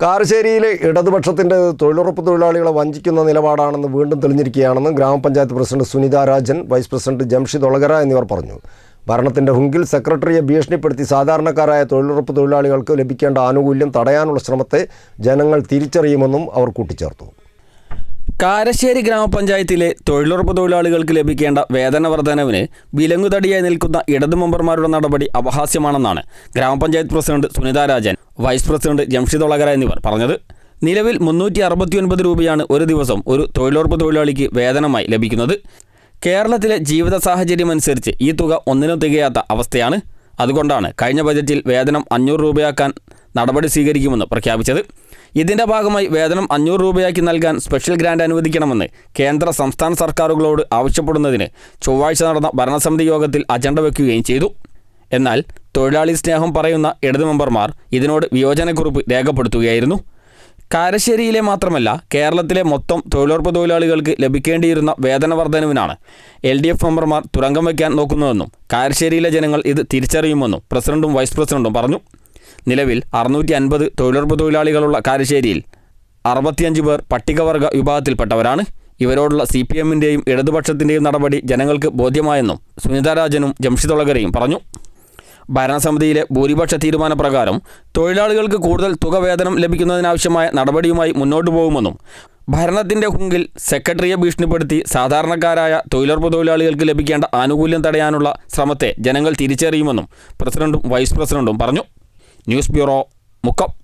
കാരശ്ശേരിയിലെ ഇടതുപക്ഷത്തിന്റെ തൊഴിലുറപ്പ് തൊഴിലാളികളെ വഞ്ചിക്കുന്ന നിലപാടാണെന്ന് വീണ്ടും തെളിഞ്ഞിരിക്കുകയാണെന്ന് ഗ്രാമപഞ്ചായത്ത് president Sunitha Rajan vice president Jamshid Olakara എന്നിവർ പറഞ്ഞു. ഭരണത്തിന്റെ ഹുങ്കിൽ സെക്രട്ടറിയെ ഭീഷണിപ്പെടുത്തി സാധാരണക്കാരായ തൊഴിലുറപ്പ് തൊഴിലാളികൾക്ക് ലഭിക്കേണ്ട ആനുകൂല്യം തടയാനുള്ള ശ്രമത്തെ ജനങ്ങൾ തിരിച്ചറിയുമെന്നും അവർ കൂട്ടിച്ചേർത്തു. കാരശ്ശേരി ഗ്രാമപഞ്ചായത്തിലെ തൊഴിലുറപ്പ് തൊഴിലാളികൾക്ക് ലഭിക്കേണ്ട വേതന വർധനവിന് വിലങ്ങുതടിയായി നിൽക്കുന്ന ഇടതു മെമ്പർമാരുടെ നടപടി അപഹാസ്യമാണെന്നാണ് ഗ്രാമപഞ്ചായത്ത് president Sunitha Rajan vice president Jamshid Olakara എന്നിവർ പറഞ്ഞത് നിലവിൽ മുന്നൂറ്റി അറുപത്തിയൊൻപത് രൂപയാണ് ഒരു ദിവസം ഒരു തൊഴിലുറപ്പ് തൊഴിലാളിക്ക് വേതനമായി ലഭിക്കുന്നത്. കേരളത്തിലെ ജീവിത സാഹചര്യം അനുസരിച്ച് ഈ തുക ഒന്നിനും തികയാത്ത അവസ്ഥയാണ്. അതുകൊണ്ടാണ് കഴിഞ്ഞ ബജറ്റിൽ വേതനം അഞ്ഞൂറ് രൂപയാക്കാൻ നടപടി സ്വീകരിക്കുമെന്ന് പ്രഖ്യാപിച്ചത്. ഇതിന്റെ ഭാഗമായി വേതനം അഞ്ഞൂറ് രൂപയാക്കി നൽകാൻ സ്പെഷ്യൽ ഗ്രാന്റ് അനുവദിക്കണമെന്ന് കേന്ദ്ര സംസ്ഥാന സർക്കാരുകളോട് ആവശ്യപ്പെടുന്നതിന് ചൊവ്വാഴ്ച നടന്ന ഭരണസമിതി യോഗത്തിൽ അജണ്ട വയ്ക്കുകയും ചെയ്തു. എന്നാൽ തൊഴിലാളി സ്നേഹം പറയുന്ന ഇടതു മെമ്പർമാർ ഇതിനോട് വിയോജനക്കുറിപ്പ് രേഖപ്പെടുത്തുകയായിരുന്നു. കാരശ്ശേരിയിലെ മാത്രമല്ല കേരളത്തിലെ മൊത്തം തൊഴിലുറപ്പ് തൊഴിലാളികൾക്ക് ലഭിക്കേണ്ടിയിരുന്ന വേതന വർധനവിനാണ് എൽ ഡി എഫ് മെമ്പർമാർ തുരങ്കം വയ്ക്കാൻ നോക്കുന്നതെന്നും കാരശ്ശേരിയിലെ ജനങ്ങൾ ഇത് തിരിച്ചറിയുമെന്നും പ്രസിഡന്റും വൈസ് പ്രസിഡന്റും പറഞ്ഞു. നിലവിൽ അറുന്നൂറ്റി അൻപത് തൊഴിലുറപ്പ് തൊഴിലാളികളുള്ള കാരശ്ശേരിയിൽ അറുപത്തിയഞ്ച് പേർ പട്ടികവർഗ വിഭാഗത്തിൽപ്പെട്ടവരാണ്. ഇവരോടുള്ള സി പി എമ്മിന്റെയും ഇടതുപക്ഷത്തിന്റെയും നടപടി ജനങ്ങൾക്ക് ബോധ്യമായെന്നും സുനിതാരാജനും ഒളകരയും പറഞ്ഞു. ഭരണസമിതിയിലെ ഭൂരിപക്ഷ തീരുമാനപ്രകാരം തൊഴിലാളികൾക്ക് കൂടുതൽ തുക വേതനം ലഭിക്കുന്നതിനാവശ്യമായ നടപടിയുമായി മുന്നോട്ടു പോകുമെന്നും ഭരണത്തിന്റെ ഹുങ്കിൽ സെക്രട്ടറിയെ ഭീഷണിപ്പെടുത്തി സാധാരണക്കാരായ തൊഴിലുറപ്പ് തൊഴിലാളികൾക്ക് ലഭിക്കേണ്ട ആനുകൂല്യം തടയാനുള്ള ശ്രമത്തെ ജനങ്ങൾ തിരിച്ചറിയുമെന്നും പ്രസിഡന്റും വൈസ് പ്രസിഡന്റും പറഞ്ഞു. News bureau Mukkam.